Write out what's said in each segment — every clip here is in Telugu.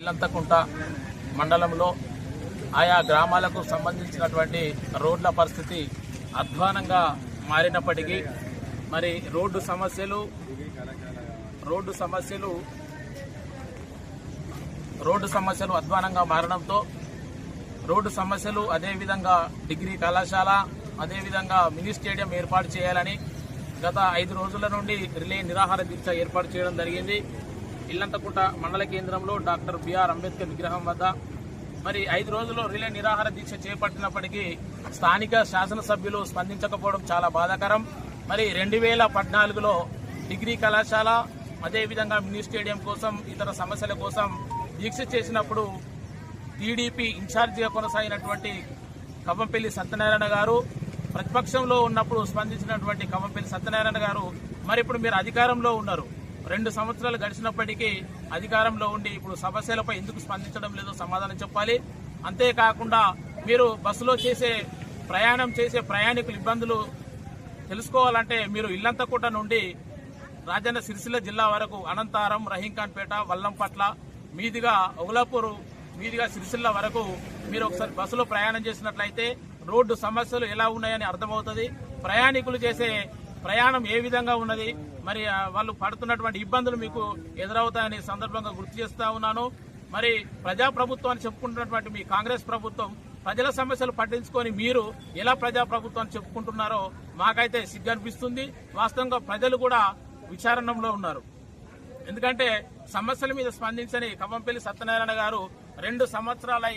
ఇల్లంతకుంట మండలంలో ఆయా గ్రామాలకు సంబంధించినటువంటి రోడ్ల పరిస్థితి అధ్వానంగా మారినప్పటికీ మరి రోడ్డు సమస్యలు రోడ్డు సమస్యలు రోడ్డు సమస్యలు అధ్వానంగా మారడంతో రోడ్డు సమస్యలు అదేవిధంగా డిగ్రీ కళాశాల అదేవిధంగా మినీ స్టేడియం ఏర్పాటు చేయాలని గత ఐదు రోజుల నుండి రిలే నిరాహార దీక్ష ఏర్పాటు చేయడం జరిగింది. ఇల్లంతకుంట మండల కేంద్రంలో డాక్టర్ బిఆర్ అంబేద్కర్ విగ్రహం వద్ద మరి ఐదు రోజుల్లో రిలే నిరాహార దీక్ష చేపట్టినప్పటికీ స్థానిక శాసనసభ్యులు స్పందించకపోవడం చాలా బాధాకరం. మరి రెండు వేల పద్నాలుగులో డిగ్రీ కళాశాల అదేవిధంగా మినీ స్టేడియం కోసం ఇతర సమస్యల కోసం దీక్ష చేసినప్పుడు టీడీపీ ఇన్ఛార్జిగా కొనసాగినటువంటి కవ్వంపల్లి సత్యనారాయణ గారు ప్రతిపక్షంలో ఉన్నప్పుడు స్పందించినటువంటి కవ్వంపల్లి సత్యనారాయణ గారు మరి ఇప్పుడు మీరు అధికారంలో ఉన్నారు. రెండు సంవత్సరాలు గడిచినప్పటికీ అధికారంలో ఉండి ఇప్పుడు సమస్యలపై ఎందుకు స్పందించడం లేదో సమాధానం చెప్పాలి. అంతేకాకుండా మీరు బస్సులో చేసే ప్రయాణం చేసే ప్రయాణికుల ఇబ్బందులు తెలుసుకోవాలంటే మీరు ఇల్లంతకుంట నుండి రాజన్న సిరిసిల్ల జిల్లా వరకు అనంతారం రహీంఖాన్పేట వల్లంపట్ల మీదిగా ఒగులాపూర్ మీదిగా సిరిసిల్ల వరకు మీరు ఒకసారి బస్సులో ప్రయాణం చేసినట్లయితే రోడ్డు సమస్యలు ఎలా ఉన్నాయని అర్థమవుతుంది. ప్రయాణికులు చేసే ప్రయాణం ఏ విధంగా ఉన్నది మరి వాళ్ళు పడుతున్నటువంటి ఇబ్బందులు మీకు ఎదురవుతాయని సందర్భంగా గుర్తు చేస్తా ఉన్నాను. మరి ప్రజాప్రభుత్వాన్ని చెప్పుకుంటున్నటువంటి మీ కాంగ్రెస్ ప్రభుత్వం ప్రజల సమస్యలు పట్టించుకొని మీరు ఎలా ప్రజాప్రభుత్వాన్ని చెప్పుకుంటున్నారో మాకైతే సిగ్గు అనిపిస్తుంది. వాస్తవంగా ప్రజలు కూడా విచారణలో ఉన్నారు. ఎందుకంటే సమస్యల మీద స్పందించని కవ్వంపల్లి సత్యనారాయణ గారు రెండు సంవత్సరాలై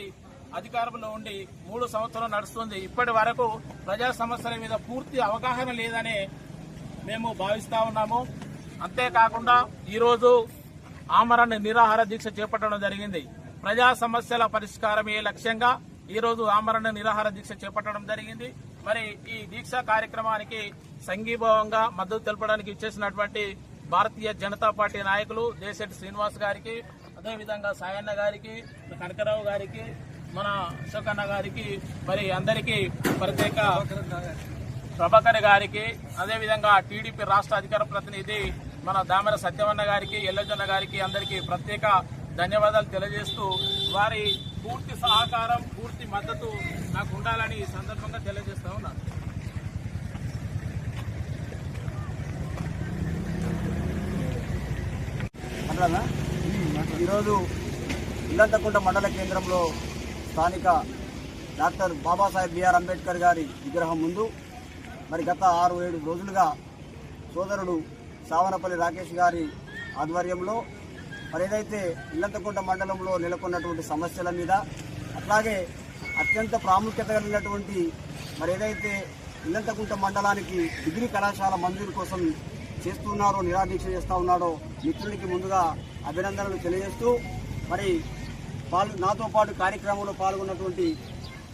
అధికారంలో ఉండి మూడు సంవత్సరాలు నడుస్తుంది. ఇప్పటి వరకు ప్రజా సమస్యల మీద పూర్తి అవగాహన లేదనే మేము భావిస్తా ఉన్నాము. అంతేకాకుండా ఈరోజు ఆమరణ నిరాహార దీక్ష చేపట్టడం జరిగింది. ప్రజా సమస్యల పరిష్కారమే లక్ష్యంగా ఈరోజు ఆమరణ నిరాహార దీక్ష చేపట్టడం జరిగింది. మరి ఈ దీక్ష కార్యక్రమానికి సంఘీభావంగా మద్దతు తెలపడానికి ఇచ్చేసినటువంటి భారతీయ జనతా పార్టీ నాయకులు దేశెట్టి శ్రీనివాస్ గారికి అదేవిధంగా సాయన్న గారికి కనకరావు గారికి మన అశోకన్న గారికి మరి అందరికీ ప్రత్యేక ప్రభాకర్ గారికి అదేవిధంగా టీడీపీ రాష్ట్ర అధికార ప్రతినిధి మన దామెర సత్యవన్న గారికి ఎల్లజన్న గారికి అందరికీ ప్రత్యేక ధన్యవాదాలు తెలియజేస్తూ వారి పూర్తి సహకారం పూర్తి మద్దతు నాకు ఉండాలని ఈ సందర్భంగా తెలియజేస్తా ఉన్నాను ఈరోజు ఇల్లంతకుంట మండల కేంద్రంలో స్థానిక డాక్టర్ బాబాసాహెబ్ బిఆర్ అంబేద్కర్ గారి విగ్రహం ముందు మరి గత ఆరు ఏడు రోజులుగా సోదరుడు సావనపల్లి రాకేష్ గారి ఆధ్వర్యంలో మరి ఏదైతే ఇల్లంతకుంట మండలంలో నెలకొన్నటువంటి సమస్యల మీద అట్లాగే అత్యంత ప్రాముఖ్యత కలిగినటువంటి మరి ఏదైతే ఇల్లంతకుంట మండలానికి డిగ్రీ కళాశాల మంజూరు కోసం చేస్తున్నారో నిరాదీక్ష చేస్తూ ఉన్నాడో మిత్రునికి ముందుగా అభినందనలు తెలియజేస్తూ మరి పాల్ నాతో పాటు కార్యక్రమంలో పాల్గొన్నటువంటి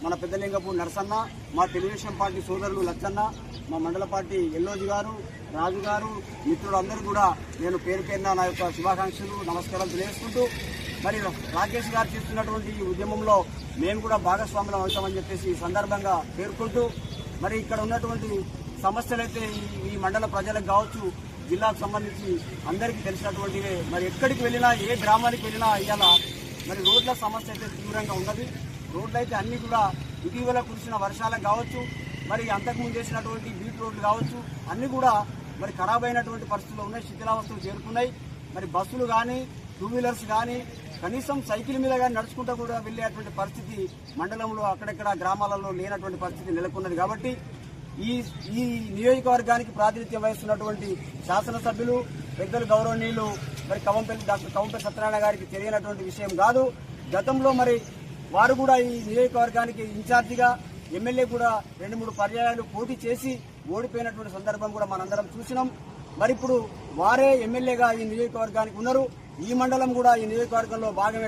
మన పెద్దలింగపు నరసన్న మా తెలుగుదేశం పార్టీ సోదరులు లచ్చన్న మా మండల పార్టీ ఎల్లోజీ గారు రాజు గారు మిత్రులందరూ కూడా నేను పేరు పేరున నా యొక్క శుభాకాంక్షలు నమస్కారాలు తెలియజేసుకుంటూ మరి రాకేష్ గారు చేస్తున్నటువంటి ఈ ఉద్యమంలో మేము కూడా భాగస్వాములు అవుతామని చెప్పేసి ఈ సందర్భంగా పేర్కొంటూ మరి ఇక్కడ ఉన్నటువంటి సమస్యలైతే ఈ- ఈ మండల ప్రజలకు కావచ్చు జిల్లాకు సంబంధించి అందరికీ తెలిసినటువంటివే. మరి ఎక్కడికి వెళ్ళినా ఏ గ్రామానికి వెళ్ళినా ఇవాళ మరి రోడ్ల సమస్య అయితే తీవ్రంగా ఉన్నది. రోడ్లు అయితే అన్ని కూడా ఇటీవల కురిసిన వర్షాలకు కావచ్చు మరి అంతకుముందు చేసినటువంటి బీట్ రోడ్లు కావచ్చు అన్ని కూడా మరి ఖరాబ్ అయినటువంటి పరిస్థితులు ఉన్నాయి శిథిలావస్థలు చేరుకున్నాయి. మరి బస్సులు కానీ టూ వీలర్స్ కానీ కనీసం సైకిల్ మీద కానీ నడుచుకుంటూ కూడా వెళ్ళేటువంటి పరిస్థితి మండలంలో అక్కడక్కడ గ్రామాలలో లేనటువంటి పరిస్థితి నెలకొన్నది. కాబట్టి ఈ ఈ నియోజకవర్గానికి ప్రాతినిధ్యం వహిస్తున్నటువంటి శాసనసభ్యులు పెద్దలు గౌరవనీయులు మరి కవంపల్లి డాక్టర్ కవంపల్లి సత్యనారాయణ గారికి తెలియనటువంటి విషయం కాదు. గతంలో మరి వారు కూడా ఈ నియోజకవర్గానికి ఇన్ఛార్జిగా ఎమ్మెల్యే కూడా రెండు మూడు పర్యాయాలు పోటీ చేసి ఓడిపోయినటువంటి సందర్భం కూడా మనందరం చూసినాం. మరి ఇప్పుడు వారే ఎమ్మెల్యేగా ఈ నియోజకవర్గానికి ఉన్నారు. ఈ మండలం కూడా ఈ నియోజకవర్గంలో భాగమే